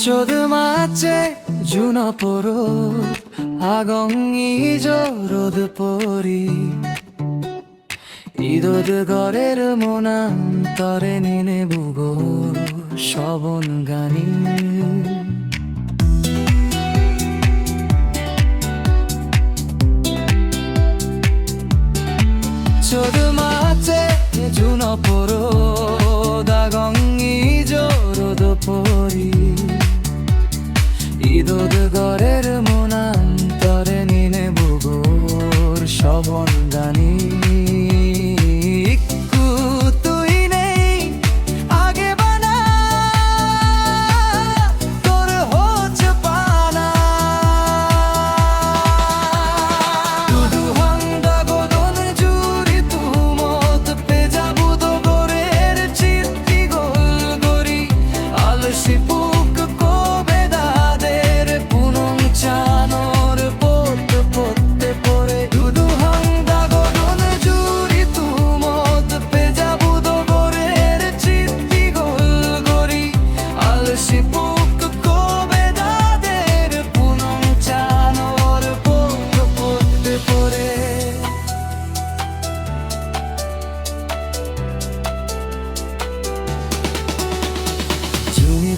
쇼드마째 주너포로 아공이저 로드포리 이도드 거래를 모난 떨에 니네 부고 셔보는 가니 쇼드마째 주너포로 다공이저 로드포리 你。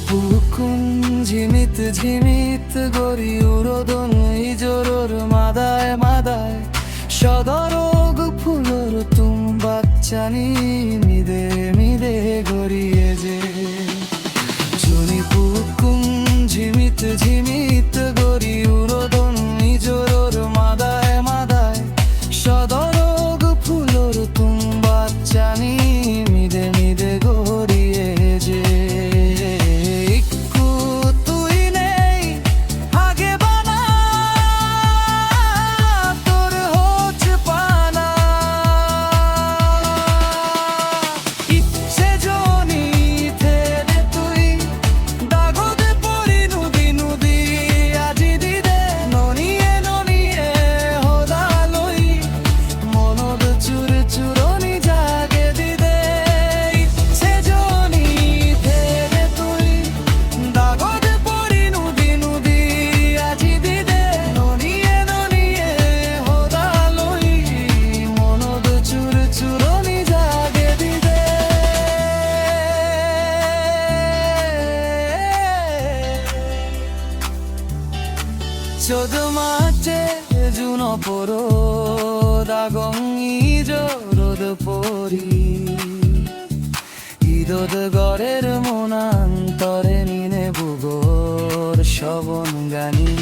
বুকুম ঝিমিত ঝিমিত গরি উরোদন ইজোরোর মাদায় মাদায় সদরোগ ফুলোর তুম বাচ্চানি চোদ মাঠে জুন পর দাগঙ্গি জোরদ পরি। ঈদদ গড়ের মনান্তরে নিনে বুগোর শবন গানী